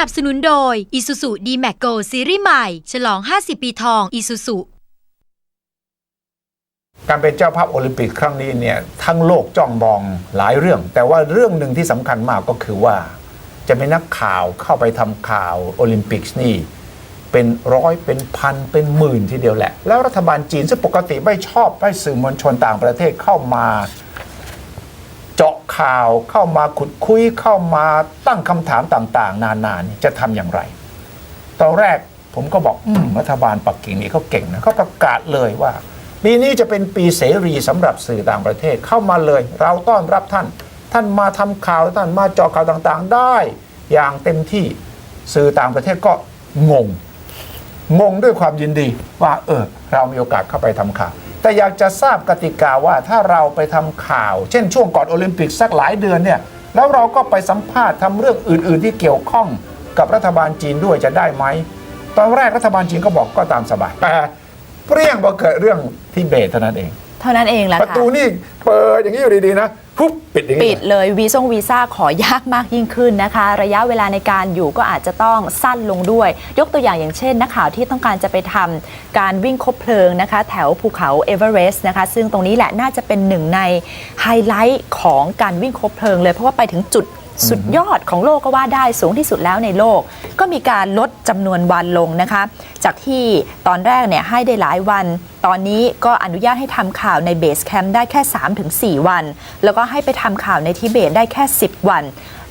นับสนุนโดย Isuzu D-Max Go ซีรีส์ใหม่ ฉลอง 50 ปีทอง Isuzu การเป็นเจ้าภาพโอลิมปิกครั้งนี้เนี่ยทั้งโลกจ้องมองหลายเรื่อง แต่ว่าเรื่องหนึ่งที่สำคัญมากก็คือว่า จะมีนักข่าวเข้าไปทำข่าวโอลิมปิกนี่ เป็นร้อยเป็นพันเป็นหมื่นทีเดียวแหละ แล้วรัฐบาลจีนซึ่งปกติไม่ชอบให้สื่อมวลชนต่างประเทศเข้ามา ข่าวเข้ามาขุดคุยเข้ามาตั้งคำถามต่างๆ นานานจะทำอย่างไร ตอนแรกผมก็บอกอรัฐบาลปักกิ่งนี่เขาเก่งนะเขาประกาศเลยว่า ปีนี้จะเป็นปีเสรีสำหรับสื่อต่างประเทศเข้ามาเลย เราต้อนรับท่าน ท่านมาทำข่าวท่านมาจาะข่าวต่างๆ ได้ อย่างเต็มที่สื่อต่างประเทศก็งงงงด้วยความยินดีว่าเออเรามีโอกาสเข้าไปทำข่าว แต่อยากจะทราบกติกาว่าถ้าเราไปทำข่าว เช่นช่วงก่อนโอลิมปิกสักหลายเดือนเนี่ยแล้วเราก็ไปสัมภาษณ์ทำเรื่องอื่น ๆ ที่เกี่ยวข้องกับรัฐบาลจีนด้วยจะได้ไหมตอนแรกรัฐบาลจีนก็บอกก็ตามสบายแต่เปรี้ยงพอเกิดเรื่องทิเบตเท่านั้นเอง เท่านั้นเองแหละประค่ะตูนี่เปิดอย่างนี้อยู่ดีๆนะปุ๊บปิดอย่างนี้ปิดเลยวีซ่งวีซ่าขอยากมากยิ่งขึ้นนะคะ ระยะเวลาในการอยู่ก็อาจจะต้องสั้นลงด้วย ยกตัวอย่างอย่างเช่น นักข่าวที่ต้องการจะไปทำการวิ่งคบเพลิงนะคะ แถวภูเขาเอเวอเรสต์นะคะ ซึ่งตรงนี้แหละน่าจะเป็นหนึ่งในไฮไลท์ของการวิ่งคบเพลิงเลยเพราะว่าไปถึงจุด สุดยอดของโลกก็ว่าได้สูงที่สุดแล้วในโลก ก็มีการลดจำนวนวันลงนะคะ จากที่ตอนแรกเนี่ยให้ได้หลายวัน ตอนนี้ก็อนุญาตให้ทำข่าวในเบสแคมป์ได้แค่ 3-4 วัน แล้วก็ให้ไปทำข่าวในทิเบตได้แค่ 10 วัน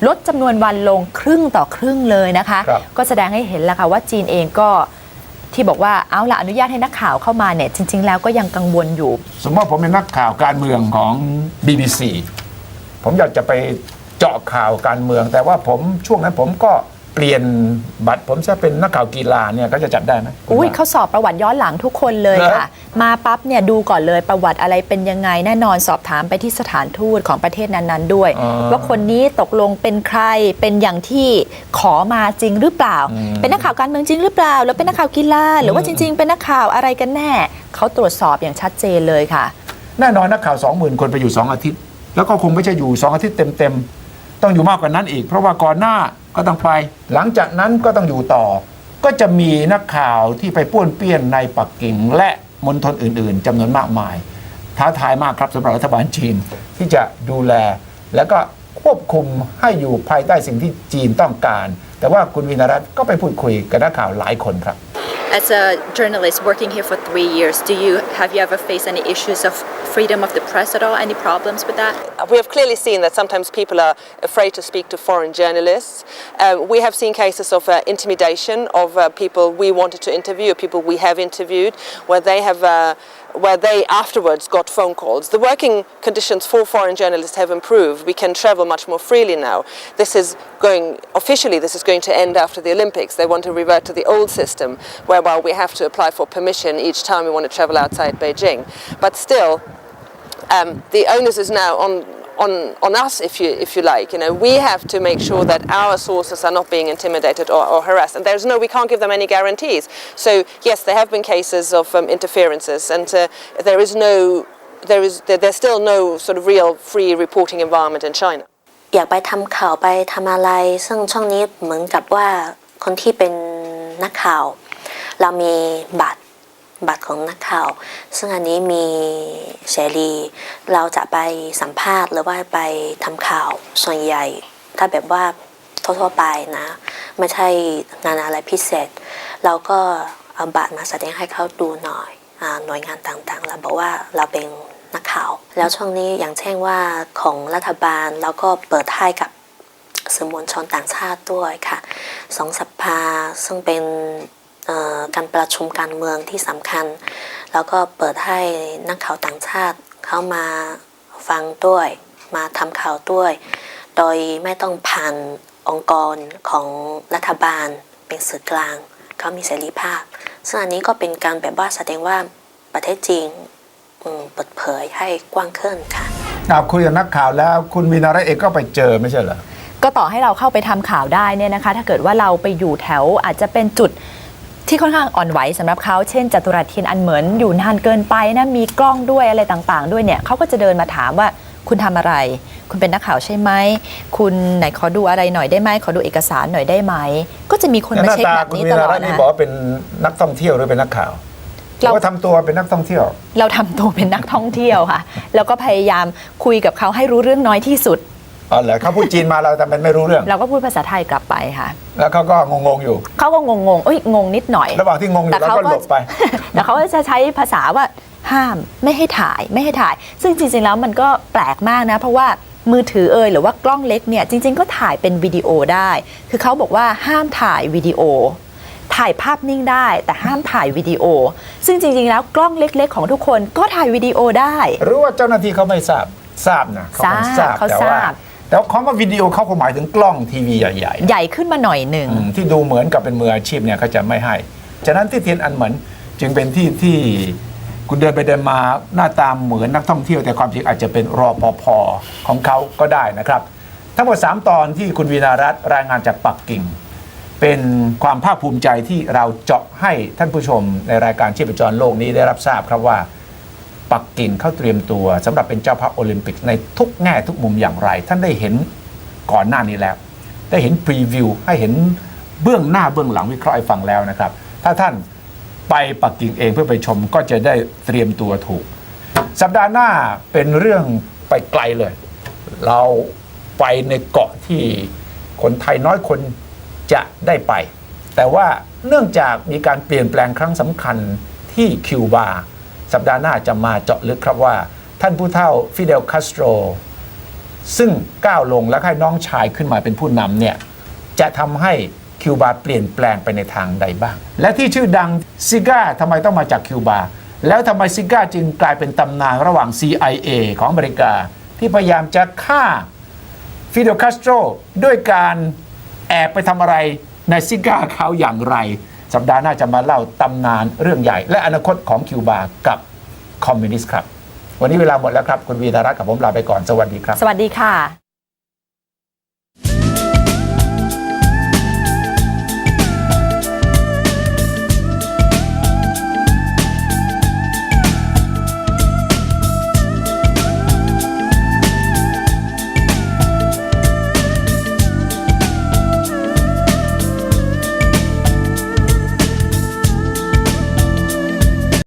ลดจำนวนวันลงครึ่งต่อครึ่งเลยนะคะครับก็แสดงให้เห็นแล้วค่ะว่าจีนเองก็ที่บอกว่าเอาละอนุญาตให้นักข่าวเข้ามาเนี่ยจริง ๆ แล้วก็ยังกังวลอยู่ สมมติว่าผมเป็นนักข่าวการเมืองของ BBC ผมอยากจะไป เจาะข่าวการเมือง แต่ว่าผมช่วงนั้นผมก็เปลี่ยนบัตรผมจะเป็นนักข่าวกีฬาเนี่ยก็จะจัดได้ไหมคุณอุ้ยว่า เขาสอบประวัติย้อนหลังทุกคนเลยเหรอ ค่ะ มาปั๊บเนี่ยดูก่อนเลยประวัติอะไรเป็นยังไงแน่นอนสอบถามไปที่สถานทูตของประเทศนั้นๆ ด้วยอ๋อว่าคนนี้ตกลงเป็นใครเป็นอย่างที่ขอมาจริงหรือเปล่า อืม เป็นนักข่าวการเมืองจริงหรือเปล่า หรือเป็นนักข่าวกีฬาหรือว่าจริง ๆ เป็นนักข่าวอะไรกันแน่ เขาตรวจสอบอย่างชัดเจนเลยค่ะ แน่นอนนักข่าว 20,000 คนไปอยู่ 2 อาทิตย์ แล้วก็คงไม่ใช่อยู่ 2 อาทิตย์เต็มๆ ต้องอยู่มากกว่านั้นอีก เพราะว่าก่อนหน้าก็ต้องไป หลังจากนั้นก็ต้องอยู่ต่อ ก็จะมีนักข่าวที่ไปป้วนเปี้ยนในปักกิ่งและมณฑลอื่น ๆจำนวนมากมาย ท้าทายมากครับสำหรับรัฐบาลจีนที่จะดูแล แล้วก็ควบคุมให้อยู่ภายใต้สิ่งที่จีนต้องการ แต่ว่าคุณวินารัตน์ก็ไปพูดคุยกับนักข่าวหลายคนครับ As a journalist working here for three years, do you have you ever faced any issues of freedom of the press at all? Any problems with that? We have clearly seen that sometimes people are afraid to speak to foreign journalists. Uh, we have seen cases of uh, intimidation of uh, people we wanted to interview, people we have interviewed, where they have. Where they afterwards got phone calls. The working conditions for foreign journalists have improved. We can travel much more freely now. This is going, officially, this is going to end after the Olympics. They want to revert to the old system, whereby we have to apply for permission each time we want to travel outside Beijing. But still, um, the onus is now on, on, on us, if you, if you like. You know, we have to make sure that our sources are not being intimidated or, or harassed. And there's no, we can't give them any guarantees. So yes, there have been cases of um, interferences, and uh, there is no, there is, there, there's still no sort of real free reporting environment in China. อยากไปทำข่าวไปทำอะไร ซึ่งช่องนี้เหมือนกับว่าคนที่เป็นนักข่าว เรามีบัตร บัตรของนักข่าว ซึ่งอันนี้มีเสรี เราจะไปสัมภาษณ์หรือว่าไปทำข่าวส่วนใหญ่ ถ้าแบบว่าทั่วๆไปนะ ไม่ใช่งานอะไรพิเศษ เราก็เอาบัตรมาแสดงให้เขาดูหน่อยอหน่วยงานต่างๆเราบอกว่าเราเป็นนักข่าว แล้วช่วงนี้อย่างเช่นว่าของรัฐบาลเราก็เปิดให้กับสื่อมวลชนต่างชาติด้วยค่ะ สองสัปดาห์ซึ่งเป็น การประชุมการเมืองที่สำคัญ แล้วก็เปิดให้นักข่าวต่างชาติเข้ามาฟังด้วย มาทำข่าวด้วย โดยไม่ต้องผ่านองค์กรของรัฐบาลเป็นสื่อกลาง เขามีเสรีภาพ ซึ่งอันนี้ก็เป็นการแบบว่าแสดงว่าประเทศจีนอืมเปิดเผยให้กว้างขึ้นค่ะอ่าคุยกับนักข่าวแล้ว คุณวินารัตน์เองก็ไปเจอไม่ใช่เหรอ ก็ต่อให้เราเข้าไปทำข่าวได้เนี่ยนะคะ ถ้าเกิดว่าเราไปอยู่แถวอาจจะเป็นจุด ที่ค่อนข้างอ่อนไหวสำหรับเขาเช่นจัตุรัสเทียนอันเหมือนอยู่นานเกินไปนะมีกล้องด้วยอะไรต่างๆ ด้วยเนี่ยเขาก็จะเดินมาถามว่าคุณทำอะไร คุณเป็นนักข่าวใช่ไหม คุณไหนขอดูอะไรหน่อยได้ไหม ขอดูเอกสารหน่อยได้ไหม ก็จะมีคนหมาน้าเช็คตาแบบคุณนี้วีตลนาอรัดตน์นี่นะบอกว่าเป็นนักท่องเที่ยวหรือเป็นนักข่าวหรือเราว่าทำตัวเป็นนักท่องเที่ยว เราทำตัวเป็นนักท่องเที่ยวค่ะ แล้วก็พยายามคุยกับเขาให้รู้เรื่องน้อยที่สุด อ๋อเหรอเขาพูดจีนมาเราแต่มันไม่รู้เรื่อง เราก็พูดภาษาไทยกลับไปค่ะ แล้วเขาก็งงๆอยู่ เขาก็งงๆเอ้ยงงนิดหน่อย ระหว่างที่งงอยู่แต่เราเขาก็ก็หลบไป แต่เขาก็จะใช้ภาษาว่าห้ามไม่ให้ถ่ายไม่ให้ถ่าย ซึ่งจริงๆแล้วมันก็แปลกมากนะ เพราะว่ามือถือเอยหรือว่ากล้องเล็กเนี่ยจริง ๆ ก็ถ่ายเป็นวิดีโอได้ คือเขาบอกว่าห้ามถ่ายวิดีโอ ถ่ายภาพนิ่งได้ แต่ห้ามถ่ายวิดีโอ ซึ่งจริง ๆ แล้วกล้องเล็ก ๆ ของทุกคนก็ถ่ายวิดีโอได้ หรือว่าเจ้าหน้าที่เขาไม่ทราบทราบนะเขาคงทราบเขาแต่ทว่าราบ แต่ว่าคำว่าวิดีโอเขาคงหมายถึงกล้องทีวีใหญ่ๆ ใหญ่ขึ้นมาหน่อยหนึ่งอืมที่ดูเหมือนกับเป็นมืออาชีพเนี่ยเขาจะไม่ให้ ฉะนั้นที่เทียนอันเหมือนจึงเป็นที่ที่คุณเดินไปเดินมาหน้าตามเหมือนนักท่องเที่ยวแต่ความจริงอาจจะเป็นรอปภของเขาก็ได้นะครับ ทั้งหมด 3 ตอนที่คุณวีนารัตน์รายงานจากปักกิ่ง เป็นความภาคภูมิใจที่เราเจาะให้ท่านผู้ชมในรายการชีพจรโลกนี้ได้รับทราบครับว่า ปักกิ่งเขาเตรียมตัวสำหรับเป็นเจ้าภาพโอลิมปิกในทุกแง่ทุกมุมอย่างไร ท่านได้เห็นก่อนหน้านี้แล้ว ได้เห็นพรีวิวให้เห็นเบื้องหน้าเบื้องหลังวิเคราะห์ฟังแล้วนะครับ ถ้าท่านไปปักกิ่งเองเพื่อไปชมก็จะได้เตรียมตัวถูก สัปดาห์หน้าเป็นเรื่องไปไกลเลย เราไปในเกาะที่คนไทยน้อยคนจะได้ไป แต่ว่าเนื่องจากมีการเปลี่ยนแปลงครั้งสำคัญที่คิวบา สัปดาห์หน้าจะมาเจาะลึกครับว่า ท่านผู้เฒ่าฟิเดลคาสโตรซึ่งก้าวลงและให้น้องชายขึ้นมาเป็นผู้นำเนี่ยจะทำให้คิวบาเปลี่ยนแปลงไปในทางใดบ้าง และที่ชื่อดังซิก้าทำไมต้องมาจากคิวบา แล้วทำไมซิก้าจึงกลายเป็นตำนานระหว่าง CIA ของอเมริกา ที่พยายามจะฆ่าฟิเดลคาสโตรด้วยการแอบไปทำอะไรในซิก้าเขาอย่างไร สัปดาห์หน้าจะมาเล่าตำนานเรื่องใหญ่ และอนาคตของคิวบากับคอมมิวนิสต์ครับ วันนี้เวลาหมดแล้วครับ คุณวีนารัตน์กับผมลาไปก่อน สวัสดีครับ สวัสดีค่ะ